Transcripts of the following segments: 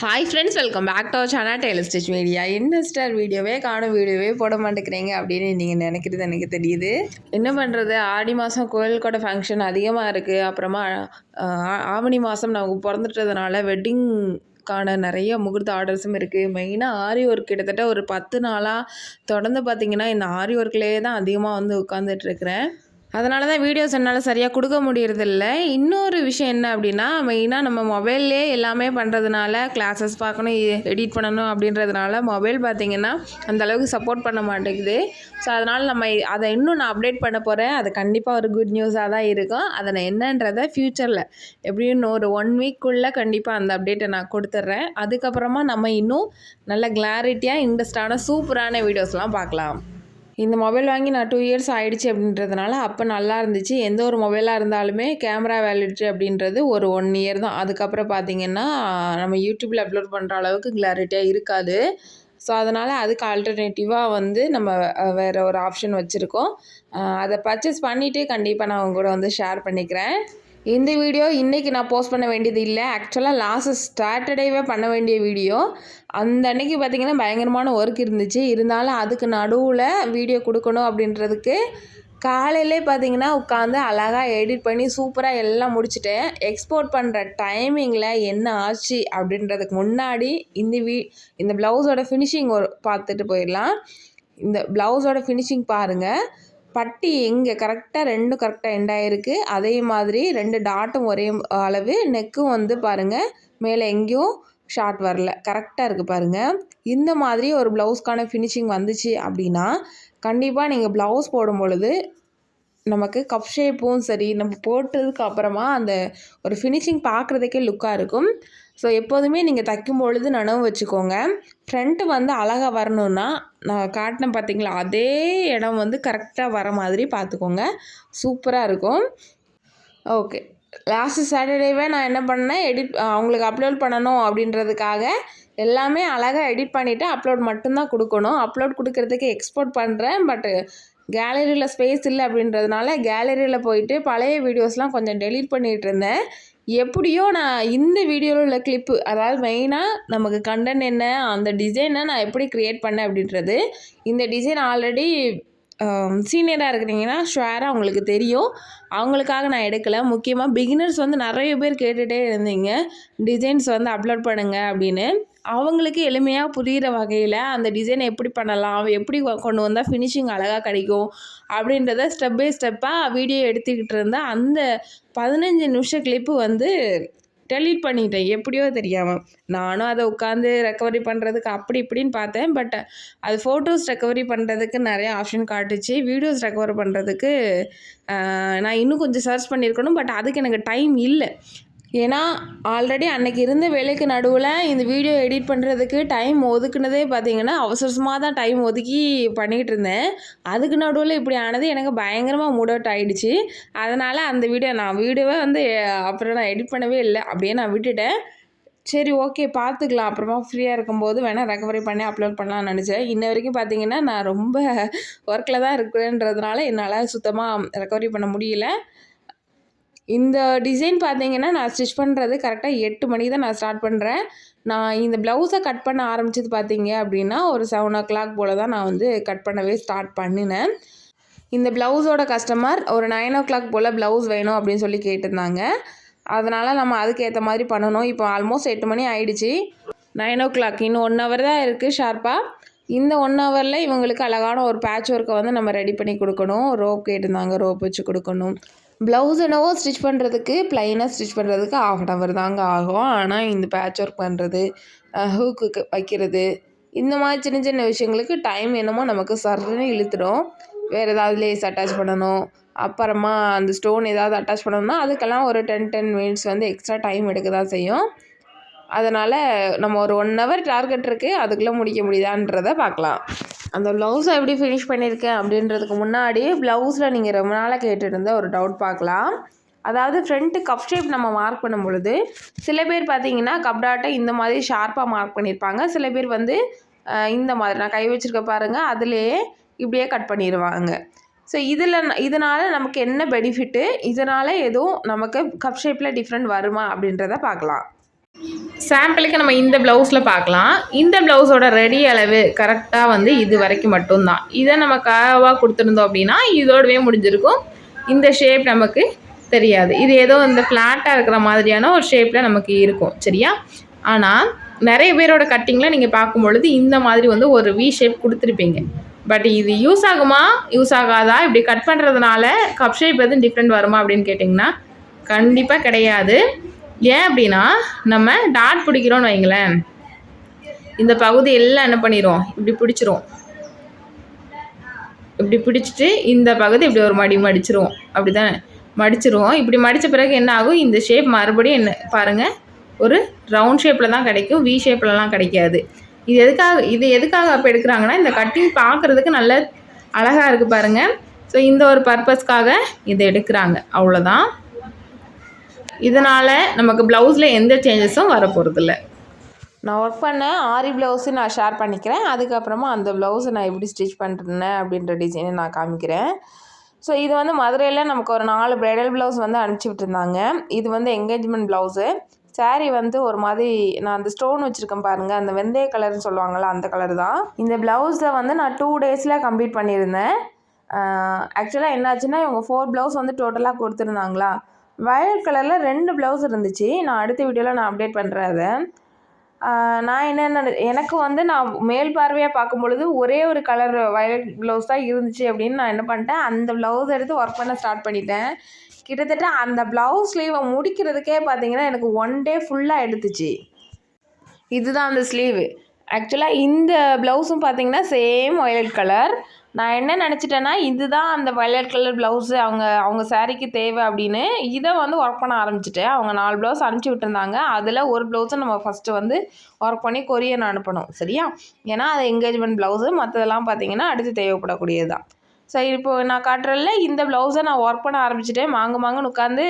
Hi friends welcome back to our channel tailor stitch media என்ன star வீடியோவே காணும் வீடியோவே போட மாட்டேங்கிறீங்க அப்படின்னு நீங்கள் நினைக்கிறது எனக்கு தெரியுது என்ன பண்ணுறது ஆடி மாதம் கோயில் கூட ஃபங்க்ஷன் அதிகமாக இருக்குது அப்புறமா ஆவணி மாதம் நமக்கு பிறந்துட்டதுனால வெட்டிங்க்கான நிறைய முகூர்த்த ஆர்டர்ஸும் இருக்குது மெயினாக ஆரி ஒர்க் கிட்டத்தட்ட ஒரு பத்து நாளாக தொடர்ந்து பார்த்தீங்கன்னா இந்த ஆரி ஒர்க்லேயே தான் அதிகமாக வந்து உட்காந்துட்டு இருக்கிறேன். அதனால தான் வீடியோஸ் என்னால் சரியாக கொடுக்க முடியறதில்ல. இன்னொரு விஷயம் என்ன அப்படின்னா மெயினாக நம்ம மொபைல்லே எல்லாமே பண்ணுறதுனால கிளாஸஸ் பார்க்கணும் எடிட் பண்ணணும் அப்படின்றதுனால மொபைல் பார்த்திங்கன்னா அந்தளவுக்கு சப்போர்ட் பண்ண மாட்டேங்குது. ஸோ அதனால் நம்ம அதை இன்னும் நான் அப்டேட் பண்ண போகிறேன் அது கண்டிப்பாக ஒரு குட் நியூஸாக தான் இருக்கும். அதை நான் என்னன்றதை ஃப்யூச்சரில் எப்படியும் ஒரு ஒன் வீக்குள்ளே கண்டிப்பாக அந்த அப்டேட்டை நான் கொடுத்துட்றேன். அதுக்கப்புறமா நம்ம இன்னும் நல்ல கிளாரிட்டியாக இன்ட்ரெஸ்டான சூப்பரான வீடியோஸ்லாம் பார்க்கலாம். இந்த மொபைல் வாங்கி நான் டூ இயர்ஸ் ஆயிடுச்சு அப்படின்றதுனால அப்போ நல்லா இருந்துச்சு. எந்த ஒரு மொபைலாக இருந்தாலுமே கேமரா வேலிடிட்டி அப்படின்றது ஒரு ஒன் இயர் தான். அதுக்கப்புறம் பார்த்தீங்கன்னா நம்ம யூடியூப்பில் அப்லோட் பண்ணுற அளவுக்கு கிளாரிட்டியாக இருக்காது. ஸோ அதனால் அதுக்கு ஆல்டர்னேட்டிவாக வந்து நம்ம வேறு ஒரு ஆப்ஷன் வச்சுருக்கோம். அதை பர்ச்சேஸ் பண்ணிவிட்டு கண்டிப்பாக நான் உங்க கூட வந்து ஷேர் பண்ணிக்கிறேன். இந்த வீடியோ இன்றைக்கி நான் போஸ்ட் பண்ண வேண்டியது இல்லை. ஆக்சுவலாக லாஸ்ட் சாட்டர்டேவே பண்ண வேண்டிய வீடியோ. அந்த அன்னைக்கு பார்த்திங்கன்னா பயங்கரமான ஒர்க் இருந்துச்சு. இருந்தாலும் அதுக்கு நடுவில் வீடியோ கொடுக்கணும் அப்படின்றதுக்கு காலையிலே பார்த்தீங்கன்னா உட்காந்து அழகாக எடிட் பண்ணி சூப்பராக எல்லாம் முடிச்சுட்டேன். எக்ஸ்போர்ட் பண்ணுற டைமிங்கில் என்ன ஆச்சு அப்படின்றதுக்கு முன்னாடி இந்த வீ இந்த ப்ளவுஸோட ஃபினிஷிங் ஒரு பார்த்துட்டு போயிடலாம். இந்த ப்ளவுஸோட ஃபினிஷிங் பாருங்கள் பட்டி இங்கே கரெக்டாக ரெண்டும் கரெக்டாக எண்ட் ஆகிருக்கு அதே மாதிரி ரெண்டு டாட்டும் ஒரே அளவு நெக்கும் வந்து பாருங்கள் மேலே எங்கேயும் ஷார்ட் வரல. கரெக்டாக இருக்குது பாருங்கள் இந்த மாதிரி ஒரு ப்ளவுஸ்க்கான ஃபினிஷிங் வந்துச்சு அப்படின்னா கண்டிப்பாக நீங்கள் ப்ளவுஸ் போடும் பொழுது நமக்கு கப் ஷேப்பும் சரி நம்ம போட்டதுக்கு அப்புறமா அந்த ஒரு ஃபினிஷிங் பார்க்குறதுக்கே லுக்காக இருக்கும். ஸோ எப்போதுமே நீங்கள் தைக்கும் பொழுது நனவு வச்சுக்கோங்க. ஃப்ரண்ட்டு வந்து அழகாக வரணும்னா நான் காட்டினேன் பார்த்தீங்களா அதே இடம் வந்து கரெக்டாக வர மாதிரி பார்த்துக்கோங்க சூப்பராக இருக்கும். ஓகே லாஸ்ட்டு சாட்டர்டேவே நான் என்ன பண்ணேன் எடிட் அவங்களுக்கு அப்லோட் பண்ணணும் அப்படின்றதுக்காக எல்லாமே அழகாக எடிட் பண்ணிவிட்டு அப்லோட் மட்டும்தான் கொடுக்கணும். அப்லோட் கொடுக்கறதுக்கு எக்ஸ்போர்ட் பண்ணுறேன் பட்டு கேலரியில் ஸ்பேஸ் இல்லை அப்படின்றதுனால கேலரியில் போயிட்டு பழைய வீடியோஸ்லாம் கொஞ்சம் டெலீட் பண்ணிகிட்டு இருந்தேன். எப்படியோ நான் இந்த வீடியோவில் உள்ள கிளிப்பு அதாவது மெயினாக நமக்கு கண்டென்ட் என்ன அந்த டிசைனை நான் எப்படி க்ரியேட் பண்ணேன் அப்படின்றது இந்த டிசைன் ஆல்ரெடி சீனியராக இருக்கிறீங்கன்னா ஷுவராக அவங்களுக்கு தெரியும். அவங்களுக்காக நான் எடுக்கலை. முக்கியமாக பிகினர்ஸ் வந்து நிறைய பேர் கேட்டுகிட்டே இருந்தீங்க. டிசைன்ஸ் வந்து அப்லோட் பண்ணுங்கள் அப்படின்னு. அவங்களுக்கு எளிமையாக புரிகிற வகையில் அந்த டிசைனை எப்படி பண்ணலாம் எப்படி கொ- கொண்டு வந்தால் ஃபினிஷிங் அழகாக கிடைக்கும் அப்படின்றத ஸ்டெப் பை ஸ்டெப்பாக வீடியோ எடுத்துக்கிட்டு இருந்தால் அந்த பதினஞ்சு நிமிஷம் கிளிப்பு வந்து டெலீட் பண்ணிட்டேன். எப்படியோ தெரியாமல் நானும் அதை உட்காந்து ரெக்கவரி பண்ணுறதுக்கு அப்படி இப்படின்னு பார்த்தேன். பட் அது ஃபோட்டோஸ் ரெக்கவரி பண்ணுறதுக்கு நிறைய ஆப்ஷன் காட்டுச்சு. வீடியோஸ் ரெக்கவர் பண்ணுறதுக்கு நான் இன்னும் கொஞ்சம் சர்ச் பண்ணியிருக்கணும். பட் அதுக்கு எனக்கு டைம் இல்லை. ஏன்னா ஆல்ரெடி அன்னைக்கு இருந்த வேலைக்கு நடுவில் இந்த வீடியோ எடிட் பண்ணுறதுக்கு டைம் ஒதுக்குனதே பார்த்தீங்கன்னா அவசரமாக தான் டைம் ஒதுக்கி பண்ணிக்கிட்டு இருந்தேன். அதுக்கு நடுவில் இப்படி ஆனது எனக்கு பயங்கரமாக மூட் அவுட் ஆகிடுச்சு அதனால் அந்த வீடியோ நான் வீடியோவே வந்து அப்புறம் நான் எடிட் பண்ணவே இல்லை. அப்படியே நான் விட்டுட்டேன். சரி ஓகே பார்த்துக்கலாம் அப்புறமா ஃப்ரீயாக இருக்கும்போது வேணால் ரெக்கவரி பண்ணி அப்லோட் பண்ணலாம்னு நினச்சேன். இன்ன வரைக்கும் பார்த்தீங்கன்னா நான் ரொம்ப ஒர்க்கில் தான் இருக்கிறேன்றதுனால என்னால் சுத்தமாக ரெக்கவரி பண்ண முடியல. இந்த டிசைன் பார்த்தீங்கன்னா நான் ஸ்டிச் பண்ணுறது கரெக்டாக எட்டு மணிக்கு தான் நான் ஸ்டார்ட் பண்ணுறேன் நான் இந்த ப்ளவுஸை கட் பண்ண ஆரம்பிச்சது பார்த்தீங்க அப்படின்னா ஒரு செவன் ஓ கிளாக் போல் தான் நான் வந்து கட் பண்ணவே ஸ்டார்ட் பண்ணினேன். இந்த ப்ளவுஸோட கஸ்டமர் ஒரு நைன் ஓ கிளாக் போல் ப்ளவுஸ் வேணும் அப்படின்னு சொல்லி கேட்டிருந்தாங்க. அதனால் நம்ம அதுக்கேற்ற மாதிரி பண்ணணும். இப்போ ஆல்மோஸ்ட் எட்டு மணி ஆயிடுச்சு. நைன் ஓ கிளாக் இன்னும் ஒன் ஹவர் தான் இருக்குது ஷார்ப்பாக இந்த ஒன் ஹவரில் இவங்களுக்கு அழகான ஒரு பேட்ச் ஒர்க்கை வந்து நம்ம ரெடி பண்ணி கொடுக்கணும். ரோப் கேட்டிருந்தாங்க ரோப் வச்சு கொடுக்கணும். ப்ளவுஸ் என்னவோ ஸ்டிச் பண்ணுறதுக்கு ப்ளைனாக ஸ்டிச் பண்ணுறதுக்கு ஆஃப் அன் ஹவர் தாங்க ஆகும். ஆனால் இந்த பேட்ச் ஒர்க் பண்ணுறது ஹூக்கு வைக்கிறது இந்த மாதிரி சின்ன சின்ன விஷயங்களுக்கு டைம் என்னமோ நமக்கு சர்ன்னு இழுத்துடும். வேறு ஏதாவது லேஸ் அட்டாச் பண்ணணும். அப்புறமா அந்த ஸ்டோன் ஏதாவது அட்டாச் பண்ணணும்னா அதுக்கெல்லாம் ஒரு டென் டென் மினிட்ஸ் வந்து எக்ஸ்ட்ரா டைம் எடுக்க தான் செய்யும். அதனால் நம்ம ஒரு ஒன் ஹவர் டார்கெட் இருக்குது அதுக்குள்ளே முடிக்க முடியுதான்றதை பார்க்கலாம். அந்த ப்ளவுஸை எப்படி ஃபினிஷ் பண்ணியிருக்கேன் அப்படின்றதுக்கு முன்னாடி ப்ளவுஸில் நீங்கள் ரொம்ப நாளாக கேட்டுருந்த ஒரு டவுட் பார்க்கலாம். அதாவது ஃப்ரண்ட்டு கப் ஷேப் நம்ம மார்க் பண்ணும் பொழுது சில பேர் பார்த்தீங்கன்னா கப்டாட்டை இந்த மாதிரி ஷார்ப்பாக மார்க் பண்ணியிருப்பாங்க. சில பேர் வந்து இந்த மாதிரி நான் கை வச்சிருக்க பாருங்கள் அதுலேயே இப்படியே கட் பண்ணிடுவாங்க ஸோ இதில் இதனால் நமக்கு என்ன பெனிஃபிட்டு இதனால் எதுவும் நமக்கு கப் ஷேப்பில் டிஃப்ரெண்ட் வருமா அப்படின்றத பார்க்கலாம். சாம்பிளுக்கு நம்ம இந்த ப்ளவுஸில் பார்க்கலாம். இந்த ப்ளவுஸோட ரெடி அளவு கரெக்டாக வந்து இது வரைக்கும் மட்டும்தான். இதை நம்ம காவாக கொடுத்துருந்தோம் அப்படின்னா இதோடவே முடிஞ்சிருக்கும். இந்த ஷேப் நமக்கு தெரியாது. இது ஏதோ இந்த ஃப்ளாட்டாக இருக்கிற மாதிரியான ஒரு ஷேப்பில் நமக்கு இருக்கும். சரியா? ஆனால் நிறைய பேரோட கட்டிங்கில் நீங்கள் பார்க்கும் பொழுது இந்த மாதிரி வந்து ஒரு வி ஷேப் கொடுத்துருப்பீங்க. பட் இது யூஸ் ஆகுமா? யூஸ் ஆகாதா? இப்படி கட் பண்ணுறதுனால கப் ஷேப் எதுவும் டிஃப்ரெண்ட் வருமா அப்படின்னு கேட்டிங்கன்னா கண்டிப்பாக கிடையாது. ஏன் அப்படின்னா நம்ம டாட் பிடிக்கிறோன்னு வைங்களேன். இந்த பகுதி எல்லாம் என்ன பண்ணிடும் இப்படி பிடிச்சிரும். இப்படி பிடிச்சிட்டு இந்த பகுதி இப்படி ஒரு மடி மடிச்சிருவோம் அப்படி தானே மடிச்சிருவோம் இப்படி மடித்த பிறகு என்ன ஆகும்? இந்த ஷேப் மறுபடியும் என்ன பாருங்கள் ஒரு ரவுண்ட் ஷேப்பில் தான் கிடைக்கும். வி ஷேப்லலாம் கிடைக்காது. இது எதுக்காக இது எதுக்காக அப்போ எடுக்கிறாங்கன்னா இந்த கட்டிங் பார்க்குறதுக்கு நல்ல அழகாக இருக்குது பாருங்கள் ஸோ இந்த ஒரு பர்பஸ்க்காக இதை எடுக்கிறாங்க. அவ்வளோதான் இதனால் நமக்கு ப்ளவுஸில் எந்த சேஞ்சஸும் வரப்போகிறதில்ல நான் ஒர்க் பண்ண ஆரி ப்ளவுஸு நான் ஷேர் பண்ணிக்கிறேன். அதுக்கப்புறமா அந்த ப்ளவுஸை நான் எப்படி ஸ்டிச் பண்ணுறேன் அப்படின்ற டிசைனை நான் காமிக்கிறேன். ஸோ இது வந்து மதுரையில் நமக்கு ஒரு நாலு ப்ரைடல் ப்ளவுஸ் வந்து அனுப்பிச்சி விட்டுருந்தாங்க. இது வந்து என்கேஜ்மெண்ட் ப்ளவுஸு saree வந்து ஒரு மாதிரி நான் அந்த ஸ்டோன் வச்சுருக்கேன் பாருங்கள் அந்த வெந்தய கலர்னு சொல்லுவாங்கள்ல அந்த கலர் தான். இந்த ப்ளவுஸை வந்து நான் டூ டேஸில் கம்ப்ளீட் பண்ணியிருந்தேன். ஆக்சுவலாக என்னாச்சுன்னா இவங்க ஃபோர் ப்ளவுஸ் வந்து டோட்டலாக கொடுத்துருந்தாங்களா? வயலட் கலரில் ரெண்டு ப்ளவுஸ் இருந்துச்சு. நான் அடுத்த வீடியோவில் நான் அப்டேட் பண்ணுறேன் அதை. நான் என்னென்ன எனக்கு வந்து நான் மேல் பார்வையாக பார்க்கும் பொழுது ஒரே ஒரு கலர் வயலட் ப்ளவுஸ் தான் இருந்துச்சு அப்படின்னு நான் என்ன பண்ணிட்டேன். அந்த ப்ளவுஸ் எடுத்து ஒர்க் பண்ண ஸ்டார்ட் பண்ணிட்டேன். கிட்டத்தட்ட அந்த ப்ளவுஸ் ஸ்லீவை முடிக்கிறதுக்கே பார்த்தீங்கன்னா எனக்கு ஒன் டே ஃபுல்லாக எடுத்துச்சு. இதுதான் அந்த ஸ்லீவு ஆக்சுவலாக இந்த ப்ளவுஸும் பார்த்தீங்கன்னா சேம் ஒயலட் கலர் நான் என்ன நினச்சிட்டேன்னா இதுதான் அந்த வயலட் கலர் ப்ளவுஸு அவங்க அவங்க சாரீக்கு தேவை அப்படின்னு இதை வந்து ஒர்க் பண்ண ஆரம்பிச்சிட்டேன். அவங்க நாலு ப்ளவுஸ் அனுப்பிச்சி விட்டுருந்தாங்க. அதில் ஒரு ப்ளவுஸை நம்ம ஃபஸ்ட்டு வந்து ஒர்க் பண்ணி கொரியன் அனுப்பணும் சரியா? ஏன்னா அது என்கேஜ்மெண்ட் ப்ளவுஸு மற்றதெல்லாம் பார்த்தீங்கன்னா அடுத்து தேவைப்படக்கூடியது தான் சரி இப்போ நான் காட்டுறதில்ல இந்த ப்ளவுஸை நான் ஒர்க் பண்ண ஆரம்பிச்சிட்டேன். மாங்கு மாங்கன்னு உட்காந்து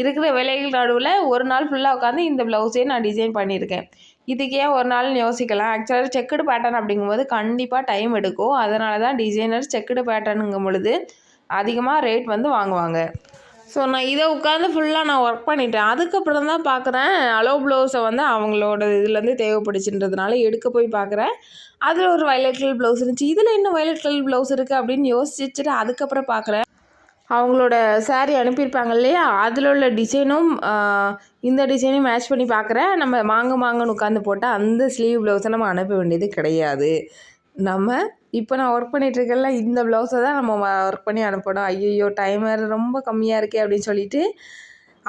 இருக்கிற வேலைகள் நடுவில் ஒரு நாள் ஃபுல்லாக உட்காந்து இந்த ப்ளவுஸே நான் டிசைன் பண்ணியிருக்கேன். இதுக்கே ஒரு நாள்னு யோசிக்கலாம். ஆக்சுவலாக செக்குடு பேட்டர்ன் அப்படிங்கும்போது கண்டிப்பாக டைம் எடுக்கும். அதனால தான் டிசைனர் செக்குடு பேட்டர்னுங்கும் பொழுது அதிகமாக ரேட் வந்து வாங்குவாங்க. ஸோ நான் இதை உட்காந்து ஃபுல்லாக நான் ஒர்க் பண்ணிட்டேன். அதுக்கப்புறம் தான் பார்க்குறேன் அலோ ப்ளவுஸை வந்து அவங்களோட இதுலேருந்து தேவைப்படுச்சுன்றதுனால எடுக்க போய் பார்க்குறேன் அதில் ஒரு வயலட் கலர் ப்ளவுஸ் இருந்துச்சு. இதில் என்ன வயலட் கலர் ப்ளவுஸ் இருக்குது அப்படின்னு யோசிச்சுட்டு அதுக்கப்புறம் பார்க்குறேன் அவங்களோட saree அனுப்பியிருப்பாங்க இல்லையா? அதில் உள்ள டிசைனும் இந்த டிசைனையும் மேட்ச் பண்ணி பார்க்குறேன். நம்ம மாங்க மாங்கன்னு உட்காந்து போட்டால் அந்த ஸ்லீவ் ப்ளவுஸை நம்ம அனுப்ப வேண்டியது கிடையாது. நம்ம இப்போ நான் ஒர்க் பண்ணிகிட்ருக்கல இந்த ப்ளவுஸை தான் நம்ம ஒர்க் பண்ணி அனுப்பணும். ஐயோ டைமர் ரொம்ப கம்மியாக இருக்கே அப்படின்னு சொல்லிட்டு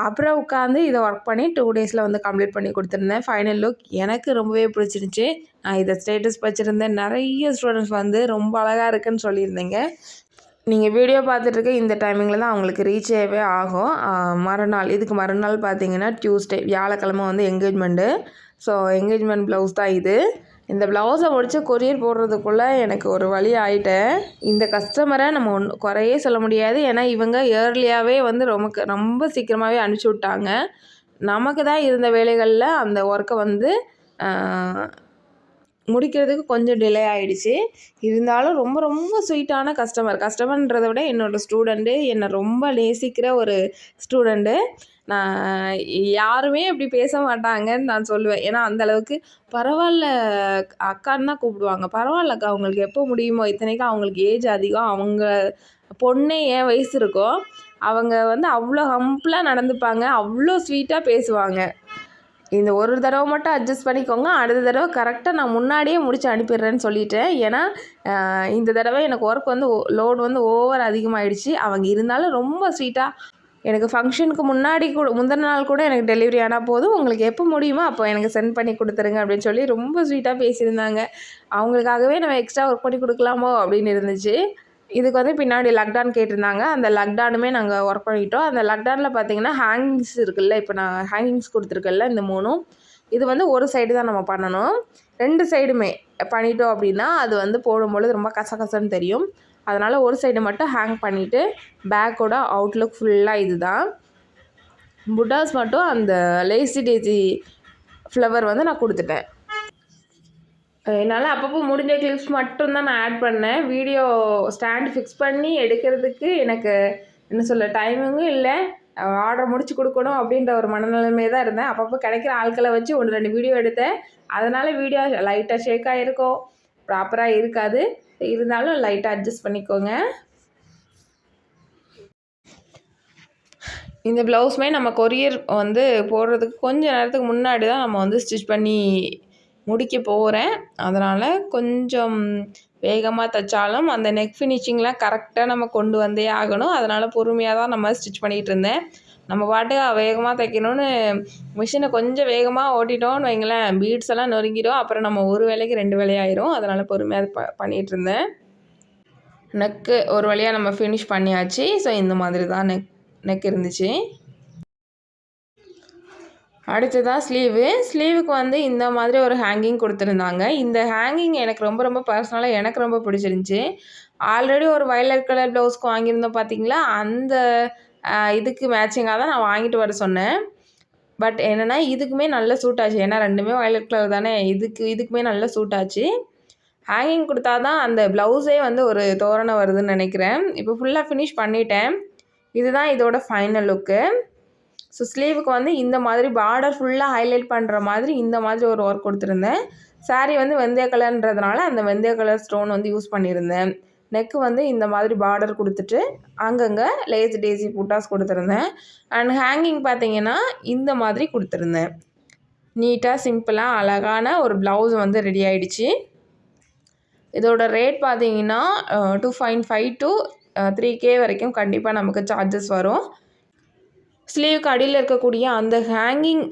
அப்புறம் உட்காந்து இதை ஒர்க் பண்ணி டூ டேஸில் வந்து கம்ப்ளீட் பண்ணி கொடுத்துருந்தேன். ஃபைனல் லுக் எனக்கு ரொம்பவே பிடிச்சிருந்துச்சி. நான் இதை ஸ்டேட்டஸ் வச்சுருந்தேன். நிறைய ஸ்டூடெண்ட்ஸ் வந்து ரொம்ப அழகாக இருக்குன்னு சொல்லியிருந்தேங்க. நீங்கள் வீடியோ பார்த்துட்ருக்க இந்த டைமிங்கில் தான் அவங்களுக்கு ரீச் ஆகவே ஆகும். மறுநாள் இதுக்கு மறுநாள் பார்த்தீங்கன்னா டியூஸ்டே வியாழக்கிழமை வந்து என்கேஜ்மெண்ட்டு ஸோ என்கேஜ்மெண்ட் ப்ளவுஸ் தான் இது. இந்த ப்ளவுஸை முடித்து கொரியர் போடுறதுக்குள்ளே எனக்கு ஒரு வழி ஆகிட்டேன் இந்த கஸ்டமரை நம்ம ஒன்று குறையே சொல்ல முடியாது. ஏன்னா இவங்க ஏர்லியாகவே வந்து ரொம்ப ரொம்ப சீக்கிரமாகவே அனுப்பிச்சி விட்டாங்க. நமக்கு தான் இருந்த வேலைகளில் அந்த ஒர்க்கை வந்து முடிக்கிறதுக்கு கொஞ்சம் டிலே ஆகிடுச்சு இருந்தாலும் ரொம்ப ரொம்ப ஸ்வீட்டான கஸ்டமர் கஸ்டமர்ன்றதை விட என்னோடய ஸ்டூடெண்ட்டு என்னை ரொம்ப நேசிக்கிற ஒரு ஸ்டூடெண்ட்டு நான் யாருமே அப்படி பேச மாட்டாங்கன்னு நான் சொல்லுவேன். ஏன்னா அந்தளவுக்கு பரவாயில்ல அக்கான்னு தான் கூப்பிடுவாங்க. பரவாயில்லக்கா அவங்களுக்கு எப்போ முடியுமோ? இத்தனைக்கும் அவங்களுக்கு ஏஜ் அதிகம். அவங்க பொண்ணே என் வயசு இருக்கோ அவங்க வந்து அவ்வளோ ஹம்பிளாக நடந்துப்பாங்க. அவ்வளோ ஸ்வீட்டாக பேசுவாங்க. இந்த ஒரு தடவை மட்டும் அட்ஜஸ்ட் பண்ணிக்கோங்க. அடுத்த தடவை கரெக்டாக நான் முன்னாடியே முடித்து அனுப்பிடுறேன்னு சொல்லிட்டேன் ஏன்னா இந்த தடவை எனக்கு ஒர்க் வந்து லோடு வந்து ஓவர் அதிகமாகிடுச்சு அவங்க இருந்தாலும் ரொம்ப ஸ்வீட்டாக எனக்கு ஃபங்க்ஷனுக்கு முன்னாடி கூட முந்தின நாள் கூட எனக்கு டெலிவரி ஆனால் போதும். உங்களுக்கு எப்போ முடியுமோ அப்போ எனக்கு சென்ட் பண்ணி கொடுத்துருங்க அப்படின்னு சொல்லி ரொம்ப ஸ்வீட்டாக பேசியிருந்தாங்க. அவங்களுக்காகவே நம்ம எக்ஸ்ட்ரா ஒர்க் பண்ணி கொடுக்கலாமோ அப்படின்னு இருந்துச்சு. இதுக்கு வந்து பின்னாடி லக்டான் கேட்டிருந்தாங்க. அந்த லக்டானுமே நாங்கள் ஒர்க் பண்ணிட்டோம். அந்த லக்டானில் பார்த்தீங்கன்னா ஹேங்கிங்ஸ் இருக்குல்ல இப்போ நான் ஹேங்கிங்ஸ் கொடுத்துருக்கல இந்த மூணும். இது வந்து ஒரு சைடு தான் நம்ம பண்ணணும். ரெண்டு சைடுமே பண்ணிட்டோம் அப்படின்னா அது வந்து போடும்பொழுது ரொம்ப கசகசன்னு தெரியும். அதனால் ஒரு சைடு மட்டும் ஹேங் பண்ணிவிட்டு பேக்கோட அவுட்லுக் ஃபுல்லாக இதுதான். புட்டாஸ் மட்டும் அந்த லேசி டேசி ஃப்ளவர் வந்து நான் கொடுத்துட்டேன். என்னால் அப்பப்போ முடிஞ்ச கிளிப்ஸ் மட்டும்தான் நான் ஆட் பண்ணேன். வீடியோ ஸ்டாண்ட் ஃபிக்ஸ் பண்ணி எடுக்கிறதுக்கு எனக்கு என்ன சொல்ல டைமிங்கும் இல்லை. ஆர்டர் முடிச்சு கொடுக்கணும் அப்படின்ற ஒரு மனநிலைமையே தான் இருந்தேன். அப்பப்போ கிடைக்கிற ஆட்களை வச்சு ஒன்று ரெண்டு வீடியோ எடுத்தேன். அதனால் வீடியோ லைட்டாக ஷேக் ஆகிருக்கும் ப்ராப்பராக இருக்காது. இருந்தாலும் லைட்டாக அட்ஜஸ்ட் பண்ணிக்கோங்க. இந்த ப்ளவுஸுமே நம்ம கொரியர் வந்து போடுறதுக்கு கொஞ்ச நேரத்துக்கு முன்னாடி தான் நம்ம வந்து ஸ்டிச் பண்ணி முடிக்க போகிறேன் அதனால் கொஞ்சம் வேகமாக தைச்சாலும் அந்த நெக் ஃபினிஷிங்லாம் கரெக்டாக நம்ம கொண்டு வந்தே ஆகணும். அதனால் பொறுமையாக தான் நம்ம ஸ்டிச் பண்ணிகிட்டு இருந்தேன். நம்ம பாட்டு வேகமாக தைக்கணும்னு மிஷினை கொஞ்சம் வேகமாக ஓட்டிட்டோம்னு வைங்களேன் பீட்ஸ் எல்லாம் நொறுங்கிடும். அப்புறம் நம்ம ஒரு வேலைக்கு ரெண்டு வேலையாயிரும் அதனால் பொறுமையாக ப பண்ணிகிட்டு இருந்தேன். நெக்கு ஒரு வழியாக நம்ம ஃபினிஷ் பண்ணியாச்சு. ஸோ இந்த மாதிரி தான் நெக் நெக் இருந்துச்சு. அடுத்ததாக ஸ்லீவு ஸ்லீவுக்கு வந்து இந்த மாதிரி ஒரு ஹேங்கிங் கொடுத்துருந்தாங்க. இந்த ஹேங்கிங் எனக்கு ரொம்ப ரொம்ப பர்சனலாக எனக்கு ரொம்ப பிடிச்சிருந்துச்சி. ஆல்ரெடி ஒரு வயலட் கலர் ப்ளவுஸ்க்கு வாங்கியிருந்தோம் பார்த்தீங்களா அந்த இதுக்கு மேட்சிங்காக தான் நான் வாங்கிட்டு வர சொன்னேன். பட் என்னென்னா இதுக்குமே நல்ல சூட் ஆச்சு. ஏன்னா ரெண்டுமே வயலட் கலர் தானே. இதுக்கு இதுக்குமே நல்ல சூட் ஆச்சு. ஹேங்கிங் கொடுத்தா தான் அந்த ப்ளவுஸே வந்து ஒரு தோரணை வருதுன்னு நினைக்கிறேன். இப்போ ஃபுல்லாக ஃபினிஷ் பண்ணிட்டேன். இதுதான் இதோட ஃபைனல் லுக்கு ஸோ ஸ்லீவுக்கு வந்து இந்த மாதிரி பார்டர் ஃபுல்லாக ஹைலைட் பண்ணுற மாதிரி இந்த மாதிரி ஒரு ஒர்க் கொடுத்துருந்தேன். Saree வந்து வெந்தய கலர்ன்றதுனால அந்த வெந்தய கலர் ஸ்டோன் வந்து யூஸ் பண்ணியிருந்தேன். நெக்கு வந்து இந்த மாதிரி பார்டர் கொடுத்துட்டு அங்கங்கே லேஸ் டேசி புட்டாஸ் கொடுத்துருந்தேன். அண்ட் ஹேங்கிங் பார்த்தீங்கன்னா இந்த மாதிரி கொடுத்துருந்தேன். நீட்டாக சிம்பிளாக அழகான ஒரு ப்ளவுஸ் வந்து ரெடி ஆகிடுச்சு இதோட ரேட் பார்த்தீங்கன்னா two point five to three K வரைக்கும் கண்டிப்பாக நமக்கு சார்ஜஸ் வரும். ஸ்லீவுக்கு அடியில் இருக்கக்கூடிய அந்த ஹேங்கிங்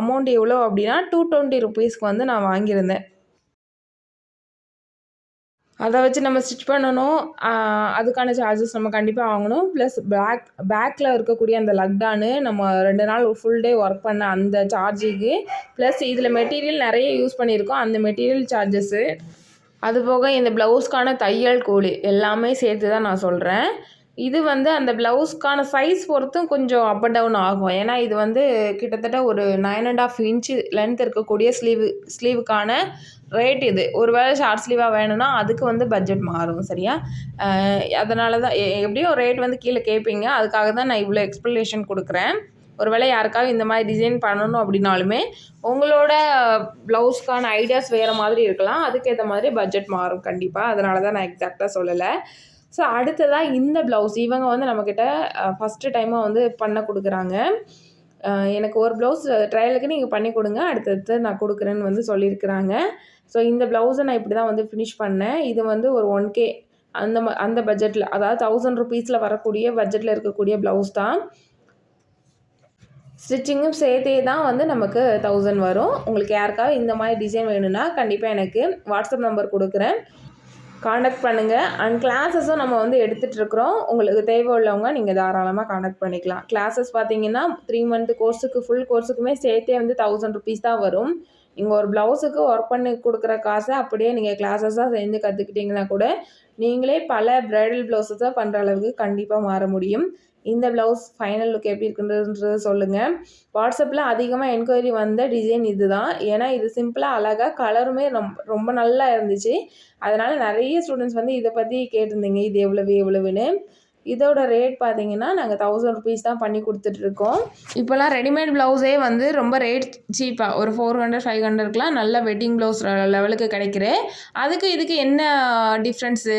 அமௌண்ட் எவ்வளோ அப்படின்னா டூ டுவெண்ட்டி ருபீஸ்க்கு வந்து நான் வாங்கியிருந்தேன். அதை வச்சு நம்ம ஸ்டிச் பண்ணணும். அதுக்கான சார்ஜஸ் நம்ம கண்டிப்பாக வாங்கணும். ப்ளஸ் பேக் பேக்கில் இருக்கக்கூடிய அந்த லக்டானு நம்ம ரெண்டு நாள் ஃபுல் டே ஒர்க் பண்ண அந்த சார்ஜுக்கு ப்ளஸ் இதில் மெட்டீரியல் நிறைய யூஸ் பண்ணியிருக்கோம். அந்த மெட்டீரியல் சார்ஜஸ்ஸு அது போக இந்த ப்ளவுஸ்க்கான தையல் கூலி எல்லாமே சேர்த்து தான் நான் சொல்கிறேன் இது வந்து அந்த ப்ளவுஸ்க்கான சைஸ் பொறுத்தும் கொஞ்சம் அப் அண்ட் டவுன் ஆகும். ஏன்னா இது வந்து கிட்டத்தட்ட ஒரு nine and half inch length இருக்கக்கூடிய ஸ்லீவு ஸ்லீவுக்கான ரேட் இது. ஒருவேளை ஷார்ட் ஸ்லீவாக வேணும்னா அதுக்கு வந்து பட்ஜெட் மாறும் சரியா? அதனால தான் எ- எப்படியும் ரேட் வந்து கீழே கேட்பீங்க அதுக்காக தான் நான் இவ்வளோ எக்ஸ்ப்ளனேஷன் கொடுக்குறேன். ஒருவேளை யாருக்காவது இந்த மாதிரி டிசைன் பண்ணணும் அப்படின்னாலுமே உங்களோட ப்ளவுஸ்க்கான ஐடியாஸ் வேறு மாதிரி இருக்கலாம். அதுக்கேற்ற மாதிரி பட்ஜெட் மாறும் கண்டிப்பாக அதனால தான் நான் எக்ஸாக்டாக சொல்லலை. ஸோ அடுத்ததாக இந்த ப்ளவுஸ் இவங்க வந்து நம்மக்கிட்ட ஃபஸ்ட்டு டைமாக வந்து பண்ண கொடுக்குறாங்க. எனக்கு ஒரு ப்ளவுஸ் ட்ரையலுக்கு நீங்கள் பண்ணி கொடுங்க அடுத்தடுத்து நான் கொடுக்குறேன்னு வந்து சொல்லியிருக்கிறாங்க ஸோ இந்த ப்ளவுஸை நான் இப்படி தான் வந்து ஃபினிஷ் பண்ணேன். இது வந்து ஒரு ஒன் கே அந்த ம அந்த பட்ஜெட்டில் அதாவது தௌசண்ட் ருபீஸில் வரக்கூடிய பட்ஜெட்டில் இருக்கக்கூடிய ப்ளவுஸ் தான். ஸ்டிச்சிங்கும் சேர்த்தே தான் வந்து நமக்கு தௌசண்ட் வரும். உங்களுக்கு யாருக்காவது இந்த மாதிரி டிசைன் வேணும்னா கண்டிப்பாக எனக்கு வாட்ஸ்அப் நம்பர் கொடுக்குறேன். காண்டக்ட் பண்ணுங்கள் அண்ட் கிளாஸஸும் நம்ம வந்து எடுத்துகிட்டு இருக்கிறோம் உங்களுக்கு தேவை உள்ளவங்க நீங்கள் தாராளமாக காண்டக்ட் பண்ணிக்கலாம். கிளாஸஸ் பார்த்தீங்கன்னா த்ரீ மந்த் கோர்ஸுக்கு ஃபுல் கோர்ஸுக்குமே சேர்த்தே வந்து தௌசண்ட் ருபீஸ் தான் வரும். நீங்கள் ஒரு ப்ளவுஸுக்கு ஒர்க் பண்ணி கொடுக்குற காசை அப்படியே நீங்கள் கிளாஸஸாக சேர்ந்து கற்றுக்கிட்டிங்கன்னா கூட நீங்களே பல ப்ரைடல் ப்ளவுஸஸாக பண்ணுற அளவுக்கு கண்டிப்பாக மாற முடியும். இந்த ப்ளவுஸ் ஃபைனல் லுக் எப்படி இருக்குன்றத சொல்லுங்கள் வாட்ஸ்அப்பில் அதிகமாக என்கொயரி வந்த டிசைன் இது தான் ஏன்னா இது சிம்பிளாக அழகாக கலருமே ரொம்ப ரொம்ப நல்லா இருந்துச்சு. அதனால் நிறைய ஸ்டூடெண்ட்ஸ் வந்து இதை பற்றி கேட்டிருந்தீங்க. இது எவ்வளவு எவ்வளவுன்னு. இதோட ரேட் பார்த்தீங்கன்னா நாங்கள் தௌசண்ட் ருபீஸ் தான் பண்ணி கொடுத்துட்ருக்கோம் இப்போல்லாம் ரெடிமேட் ப்ளவுஸே வந்து ரொம்ப ரேட் சீப்பாக ஒரு ஃபோர் ஹண்ட்ரட் ஃபைவ் ஹண்ட்ரட்க்குலாம் நல்ல வெட்டிங் ப்ளவுஸ் லெவலுக்கு கிடைக்கிறேன் அதுக்கு இதுக்கு என்ன டிஃப்ரென்ஸு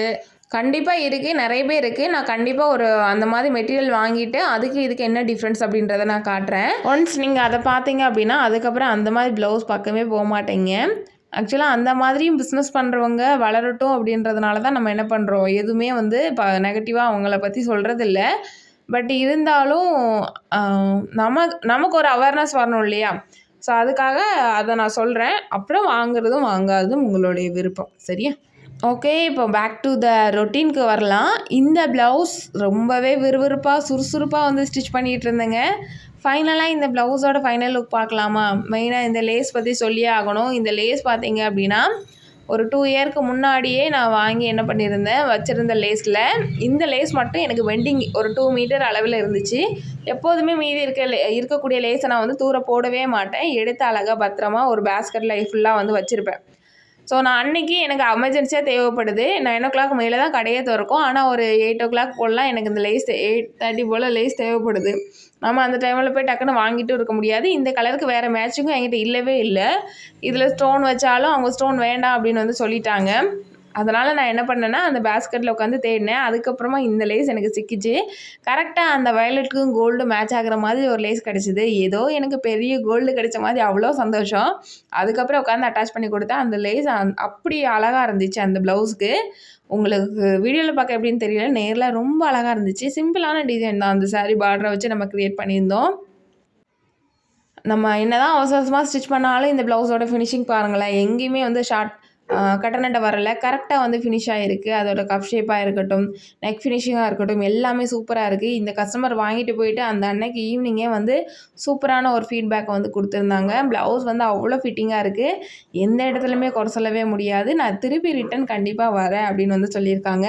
கண்டிப்பாக இருக்குது நிறைய பேர் இருக்குது நான் கண்டிப்பாக ஒரு அந்த மாதிரி மெட்டீரியல் வாங்கிட்டு அதுக்கு இதுக்கு என்ன டிஃப்ரென்ஸ் அப்படின்றத நான் காட்டுறேன். ஒன்ஸ் நீங்கள் அதை பார்த்தீங்க அப்படின்னா அதுக்கப்புறம் அந்த மாதிரி ப்ளவுஸ் பக்கமே போக மாட்டீங்க. ஆக்சுவலாக அந்த மாதிரியும் பிஸ்னஸ் பண்ணுறவங்க வளரட்டும் அப்படின்றதுனால தான் நம்ம என்ன பண்ணுறோம் எதுவுமே வந்து இப்போ நெகட்டிவாக அவங்கள பற்றி சொல்கிறதில்ல பட் இருந்தாலும் ஆஹ், நம்ம நமக்கு ஒரு அவேர்னஸ் வரணும் இல்லையா? ஸோ அதுக்காக அதை நான் சொல்கிறேன் அப்புறம் வாங்குறதும் வாங்காததும் உங்களுடைய விருப்பம். சரியா? ஓகே இப்போ பேக் டு த ரொட்டீனுக்கு வரலாம். இந்த ப்ளவுஸ் ரொம்பவே விறுவிறுப்பாக சுறுசுறுப்பாக வந்து ஸ்டிச் பண்ணிகிட்டு இருந்தேங்க. ஃபைனலாக இந்த ப்ளவுஸோட ஃபைனல் லுக் பார்க்கலாமா? மெயினாக இந்த லேஸ் பற்றி சொல்லியே ஆகணும். இந்த லேஸ் பார்த்தீங்க அப்படின்னா ஒரு டூ இயர்க்கு முன்னாடியே நான் வாங்கி என்ன பண்ணியிருந்தேன்? வச்சுருந்த லேஸில் இந்த லேஸ் மட்டும் எனக்கு வெண்டிங் ஒரு டூ மீட்டர் அளவில் இருந்துச்சு. எப்போதுமே மீதி இருக்க லே- இருக்கக்கூடிய லேஸை நான் வந்து தூர போடவே மாட்டேன். எடுத்து அழகாக பத்திரமா ஒரு பேஸ்கெட்டில் ஃபுல்லாக வந்து வச்சுருப்பேன். ஸோ நான் அன்னைக்கு எனக்கு எமர்ஜென்சியாக தேவைப்படுது. நைன் ஓ கிளாக் மேலே தான் கடையே திறக்கும். ஆனால் ஒரு எயிட் ஓ கிளாக் போலலாம் எனக்கு இந்த லேஸ் எயிட் தேர்ட்டி போல் லேஸ் தேவைப்படுது. நம்ம அந்த டைமில் போய் டக்குன்னு வாங்கிட்டும் இருக்க முடியாது. இந்த கலருக்கு வேறு மேட்சிங்கும் என்கிட்ட இல்லவே இல்லை. இதில் ஸ்டோன் வச்சாலும் அவங்க ஸ்டோன் வேண்டாம் அப்படின்னு வந்து சொல்லிட்டாங்க. அதனால் நான் என்ன பண்ணேன்னா அந்த பேஸ்கெட்டில் உட்காந்து தேடினேன். அதுக்கப்புறமா இந்த லேஸ் எனக்கு சிக்கிச்சு. கரெக்டாக அந்த வயலட்டுக்கும் கோல்டு மேட்ச் ஆகிற மாதிரி ஒரு லேஸ் கிடச்சிது. ஏதோ எனக்கு பெரிய கோல்டு கிடைச்ச மாதிரி அவ்வளோ சந்தோஷம். அதுக்கப்புறம் உட்காந்து அட்டாச் பண்ணி கொடுத்தேன். அந்த லேஸ் அப்படி அழகாக இருந்துச்சு அந்த ப்ளவுஸ்க்கு உங்களுக்கு வீடியோவில் பார்க்க எப்படின்னு தெரியல. நேரில் ரொம்ப அழகாக இருந்துச்சு. சிம்பிளான டிசைன் தான். அந்த சாரீ பார்டரை வச்சு நம்ம க்ரியேட் பண்ணியிருந்தோம். நம்ம என்ன தான் அவசரமாக ஸ்டிச் பண்ணாலும் இந்த ப்ளவுஸோட ஃபினிஷிங் பாருங்களேன். எங்கேயுமே வந்து ஷார்ட் கட்டநட்டை வரல. கரெக்டாக வந்து ஃபினிஷ் ஆகிருக்கு அதோட கப் ஷேப்பாக இருக்கட்டும் நெக் ஃபினிஷிங்காக இருக்கட்டும் எல்லாமே சூப்பராக இருக்குது இந்த கஸ்டமர் வாங்கிட்டு போயிட்டு அந்த அன்னைக்கு ஈவினிங்கே வந்து சூப்பரான ஒரு ஃபீட்பேக் வந்து கொடுத்துருந்தாங்க. ப்ளவுஸ் வந்து அவ்வளோ ஃபிட்டிங்காக இருக்குது எந்த இடத்துலையுமே குறை சொல்லவே முடியாது. நான் திருப்பி ரிட்டன் கண்டிப்பாக வரேன் அப்படின்னு வந்து சொல்லியிருக்காங்க.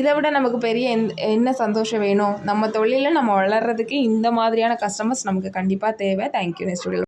இதை விட நமக்கு பெரிய எந் என்ன சந்தோஷம் வேணும்? நம்ம தொழிலில் நம்ம வளர்கிறதுக்கு இந்த மாதிரியான கஸ்டமர்ஸ் நமக்கு கண்டிப்பாக தேவை. Thank you next